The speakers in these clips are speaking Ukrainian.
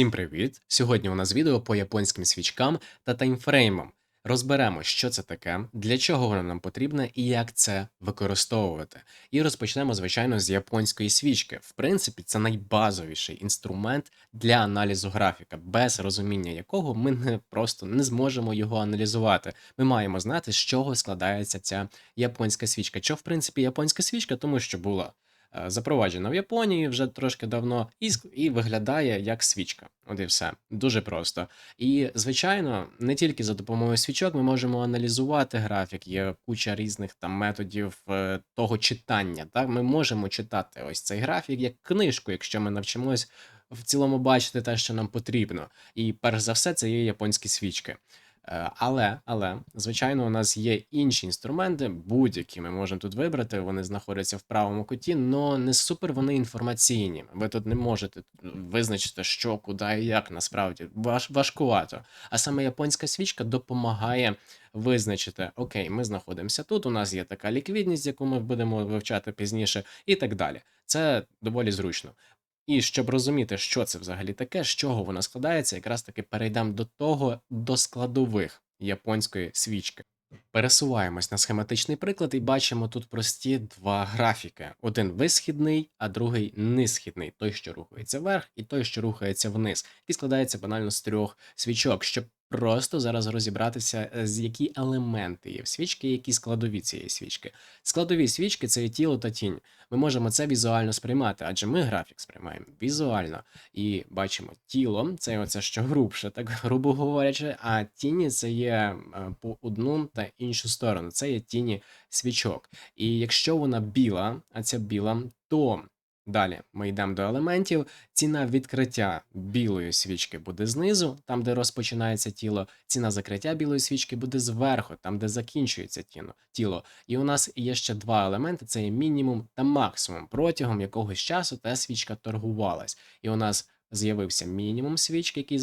Всім привіт! Сьогодні у нас відео по японським свічкам та таймфреймам. Розберемо, що це таке, для чого воно нам потрібне і як це використовувати. І розпочнемо, звичайно, з японської свічки. В принципі, це найбазовіший інструмент для аналізу графіка, без розуміння якого ми не просто не зможемо його аналізувати. Ми маємо знати, з чого складається ця японська свічка. Що, в принципі, японська свічка, тому що була запроваджена в Японії вже трошки давно, і, і виглядає як свічка. От і все. Дуже просто. І, звичайно, не тільки за допомогою свічок ми можемо аналізувати графік. Є куча різних там методів е, того читання. Так, ми можемо читати ось цей графік як книжку, якщо ми навчимось в цілому бачити те, що нам потрібно. І перш за все, це є японські свічки. Е, Але, але, звичайно, у нас є інші інструменти, будь-які ми можемо тут вибрати. Вони знаходяться в правому куті, але не супер вони інформаційні. Ви тут не можете визначити, що, куди і як насправді Важ, важкувато. А саме японська свічка допомагає визначити: окей, ми знаходимося тут. У нас є така ліквідність, яку ми будемо вивчати пізніше, і так далі. Це доволі зручно. І щоб розуміти, що це взагалі таке, з чого вона складається, якраз таки перейдемо до того, до складових японської свічки. Пересуваємось на схематичний приклад і бачимо тут прості два графіки: один висхідний, а другий нисхідний, той, що рухається вверх, і той, що рухається вниз, і складається банально з трьох свічок, щоб просто зараз розібратися, е, з які елементи є в свічки, які складові цієї свічки. Складові свічки це тіло та тінь. Ми можемо це візуально сприймати, адже ми графік сприймаємо візуально. І бачимо тіло, це оце що грубше, так грубо говорячи, а тіні це є е, по одну та іншу сторону. Це є тіні свічок. І якщо вона біла, а ця біла, то далі ми йдемо до елементів. Ціна відкриття білої свічки буде знизу, там де розпочинається тіло. Ціна закриття білої свічки буде зверху, там де закінчується тіло. І у нас є ще два елементи: це є мінімум та максимум, протягом якогось часу та свічка торгувалась. І у нас з'явився мінімум свічки, який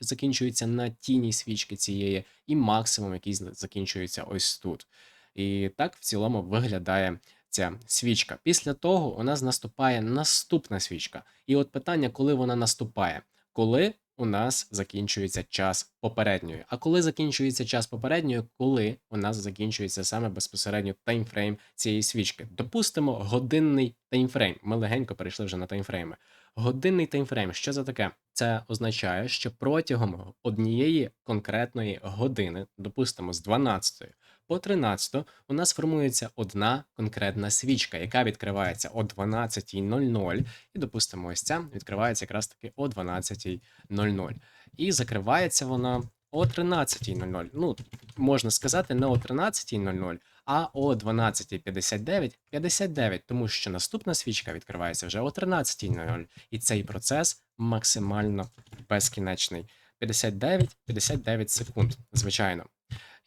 закінчується на тіні свічки цієї, і максимум, який закінчується ось тут. І так в цілому виглядає ця свічка. Після того у нас наступає наступна свічка. І от питання, коли вона наступає? Коли у нас закінчується час попередньої. А коли закінчується час попередньої, коли у нас закінчується саме безпосередньо таймфрейм цієї свічки. Допустимо, годинний таймфрейм. Ми легенько перейшли вже на таймфрейми. Годинний таймфрейм, що це таке? Це означає, що протягом однієї конкретної години, допустимо, з 12 по 13 у нас формується одна конкретна свічка, яка відкривається о 12.00. І, допустимо, ось ця відкривається якраз таки о 12.00. І закривається вона о 13.00. Ну, можна сказати, не о 13.00, а о 12.59, 59, тому що наступна свічка відкривається вже о 13.00. І цей процес максимально безкінечний. 59, 59 секунд, звичайно.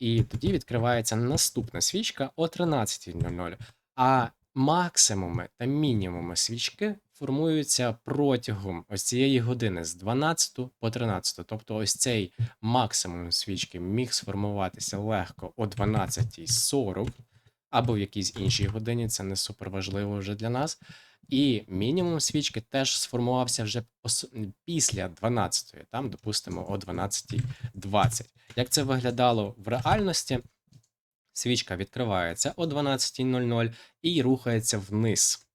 І тоді відкривається наступна свічка о 13.00. А максимуми та мінімуми свічки формуються протягом ось цієї години з 12 по 13. Тобто, ось цей максимум свічки міг сформуватися легко о 12.40 або в якійсь іншій годині, це не супер важливо вже для нас. І мінімум свічки теж сформувався вже після 12, там, допустимо, о 12.20. Як це виглядало в реальності? Свічка відкривається о 12.00 і рухається вниз.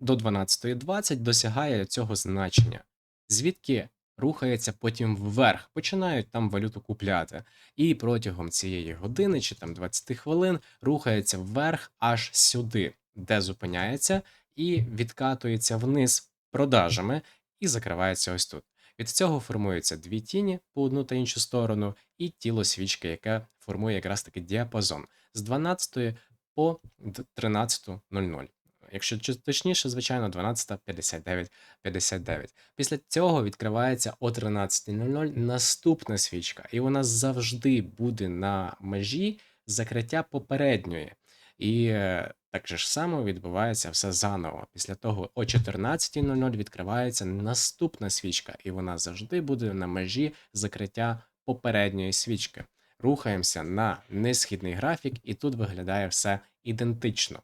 До 12.20 досягає цього значення, звідки рухається потім вверх, починають там валюту купляти. І протягом цієї години чи там 20 хвилин рухається вверх аж сюди, де зупиняється, і відкатується вниз продажами і закривається ось тут. Від цього формуються дві тіні по одну та іншу сторону, і тіло свічки, яке формує якраз таки діапазон з 12 по 13.00. Якщо точніше, звичайно, 12.59, 59. Після цього відкривається о 13.00 наступна свічка, і вона завжди буде на межі закриття попередньої. І е, так же ж само відбувається все заново. Після того о 14.00 відкривається наступна свічка, і вона завжди буде на межі закриття попередньої свічки. Рухаємося на несхідний графік, і тут виглядає все ідентично.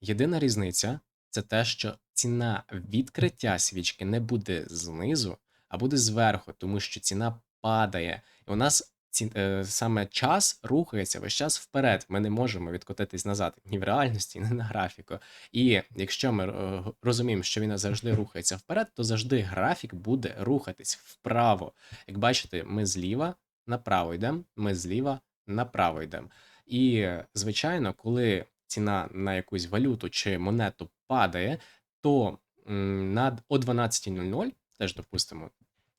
Єдина різниця це те, що ціна відкриття свічки не буде знизу, а буде зверху, тому що ціна падає. І у нас ці, е, саме час рухається весь час вперед. Ми не можемо відкотитись назад ні в реальності, ні на графіку. І якщо ми е, розуміємо, що він завжди рухається вперед, то завжди графік буде рухатись вправо. Як бачите, ми зліва направо йдемо, ми зліва направо йдемо. І, звичайно, коли ціна на якусь валюту чи монету падає, то над о 12.00, теж допустимо,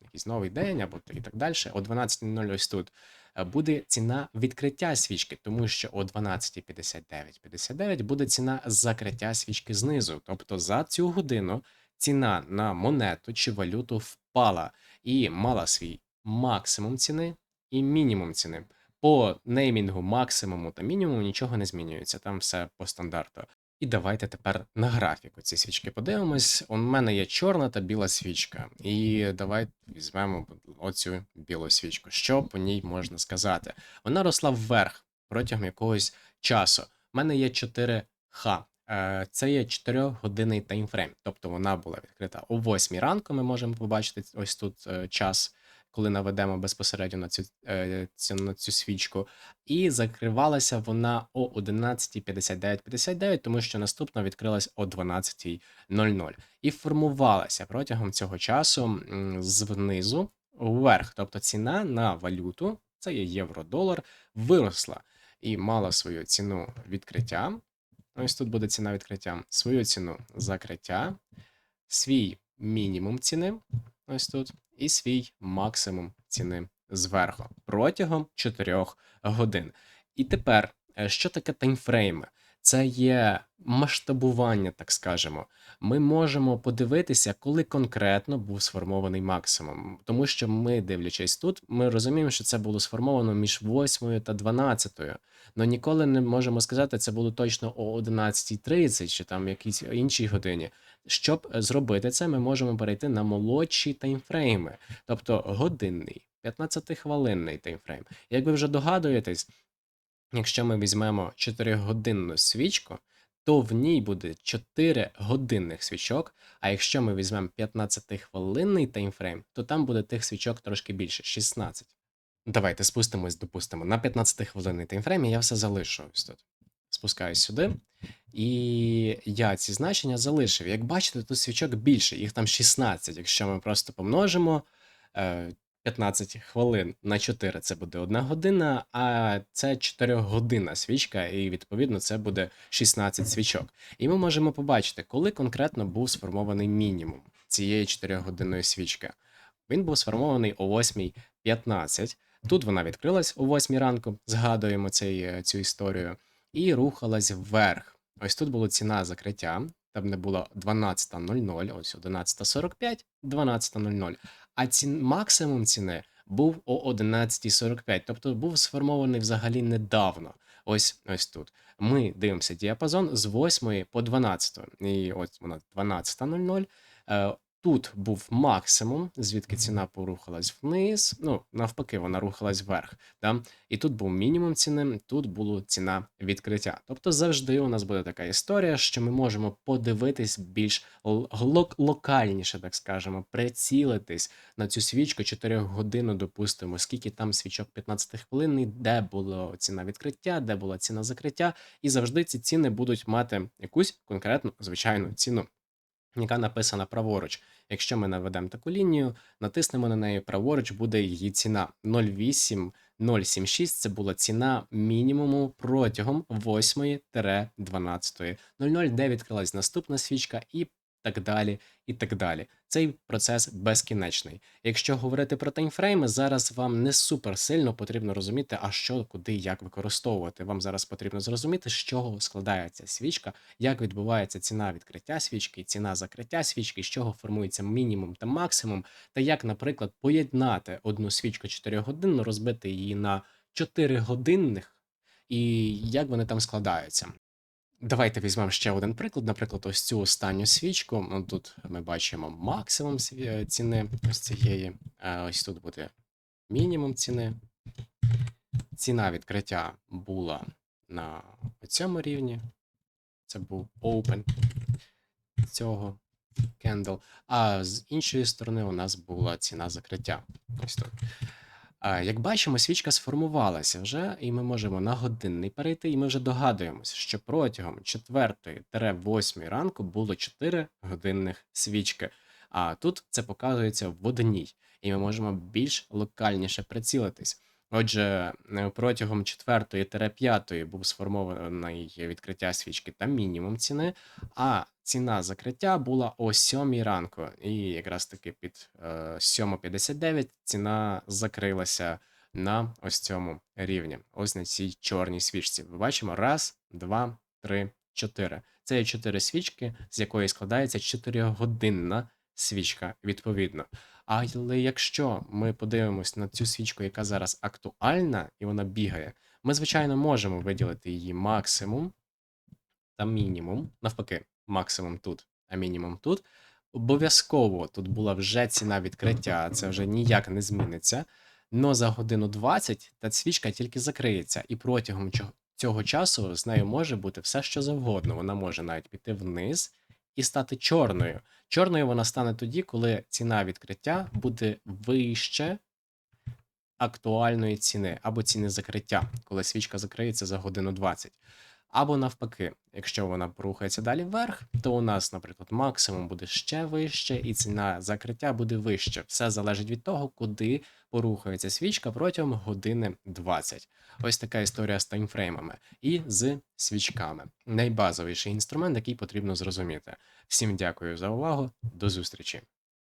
якийсь новий день або і так далі, о 12.00 ось тут е, буде ціна відкриття свічки, тому що о 12.59.59 буде ціна закриття свічки знизу. Тобто за цю годину ціна на монету чи валюту впала і мала свій максимум ціни і мінімум ціни. По неймінгу максимуму та мінімуму нічого не змінюється, там все по стандарту. І давайте тепер на графіку ці свічки подивимось. У мене є чорна та біла свічка. І давайте візьмемо оцю білу свічку. Що по ній можна сказати? Вона росла вверх протягом якогось часу. У мене є 4Х. Е, Це є 4-годинний таймфрейм. Тобто вона була відкрита о 8 ранку. Ми можемо побачити ось тут е, час, коли наведемо безпосередньо на цю, е, цю, на цю свічку. І закривалася вона о 11.59.59, тому що наступна відкрилась о 12.00. І формувалася протягом цього часу знизу вверх. Тобто ціна на валюту, це є євро-долар, виросла і мала свою ціну відкриття. Ось тут буде ціна відкриття, свою ціну закриття, свій мінімум ціни, ось тут, і свій максимум ціни зверху протягом 4 годин. І тепер, е, що таке таймфрейми? Це є масштабування, так скажемо. Ми можемо подивитися, коли конкретно був сформований максимум. Тому що ми, дивлячись тут, ми розуміємо, що це було сформовано між 8 та 12. Але ніколи не можемо сказати, це було точно о 11.30 чи там якійсь іншій годині. Щоб е, зробити це, ми можемо перейти на молодші таймфрейми, тобто годинний, 15-хвилинний таймфрейм. Як ви вже догадуєтесь, якщо ми візьмемо 4-годинну свічку, то в ній буде 4 годинних свічок. А якщо ми візьмемо 15-хвилинний таймфрейм, то там буде тих свічок трошки більше 16. Давайте спустимось, допустимо, на 15-хвилинний таймфрейм, і я все залишу ось тут. Спускаюсь сюди, і я ці значення залишив. Як бачите, тут свічок більше, їх там 16. Якщо ми просто помножимо е, 15 хвилин на 4, це буде 1 година, а це 4 годинна свічка, і відповідно це буде 16 свічок. І ми можемо побачити, коли конкретно був сформований мінімум цієї 4-годинної свічки. Він був сформований о 8.15. Тут вона відкрилась о 8 ранку, згадуємо цей, е, цю історію, і рухалась вверх. Ось тут була ціна закриття, там не було 12.00, ось 11.45, 12.00. А цін, максимум ціни був о 11.45, тобто був сформований взагалі недавно. Ось ось тут. Ми дивимося діапазон з 8 по 12. І ось вона 12.00. Тут був максимум, звідки ціна порухалась вниз. Ну, навпаки, вона рухалась вверх. Да? І тут був мінімум ціни, тут була ціна відкриття. Тобто завжди у нас буде така історія, що ми можемо подивитись більш лок- локальніше, так скажемо, прицілитись на цю свічку 4 години, допустимо, скільки там свічок 15 хвилин, де була ціна відкриття, де була ціна закриття, і завжди ці ціни будуть мати якусь конкретну звичайну ціну яка написана праворуч. Якщо ми наведемо таку лінію, натиснемо на неї праворуч, буде її ціна 0,8076. Це була ціна мінімуму протягом 8-12.00, де відкрилась наступна свічка, і так далі, і так далі. Цей процес безкінечний. Якщо говорити про таймфрейми, зараз вам не супер сильно потрібно розуміти, а що, куди, як використовувати. Вам зараз потрібно зрозуміти, з чого складається свічка, як відбувається ціна відкриття свічки, ціна закриття свічки, з чого формується мінімум та максимум, та як, наприклад, поєднати одну свічку 4 годинну, розбити її на 4 годинних, і як вони там складаються. Давайте візьмемо ще один приклад. Наприклад, ось цю останню свічку. Ну, Тут ми бачимо максимум е, ціни ось цієї. а Ось тут буде мінімум ціни. Ціна відкриття була на цьому рівні. Це був open. цього candle, а з іншої сторони у нас була ціна закриття. Ось тут. Як бачимо, свічка сформувалася вже, і ми можемо на годинний перейти, і ми вже догадуємося, що протягом 4-8 ранку було 4 годинних свічки. А тут це показується в одній, і ми можемо більш локальніше прицілитись. Отже, е, протягом 4-5 був сформований відкриття свічки та мінімум ціни, а ціна закриття була о 7 ранку. І якраз таки під е, 7.59 ціна закрилася на ось цьому рівні, ось на цій чорній свічці. Ми бачимо раз, два, три, чотири. Це є чотири свічки, з якої складається 4-годинна свічка, відповідно. Але якщо ми подивимось на цю свічку, яка зараз актуальна, і вона бігає, ми, звичайно, можемо виділити її максимум та мінімум. Навпаки, максимум тут, а мінімум тут. Обов'язково тут була вже ціна відкриття, це вже ніяк не зміниться. Но за годину 20 та свічка тільки закриється, і протягом цього часу з нею може бути все, що завгодно. Вона може навіть піти вниз і стати чорною. Чорною вона стане тоді, коли ціна відкриття буде вище актуальної ціни або ціни закриття, коли свічка закриється за годину 20. Або навпаки, якщо вона порухається далі вверх, то у нас, наприклад, максимум буде ще вище, і ціна закриття буде вище. Все залежить від того, куди порухається свічка протягом години 20. Ось така історія з таймфреймами і з свічками. Найбазовіший інструмент, який потрібно зрозуміти. Всім дякую за увагу. До зустрічі!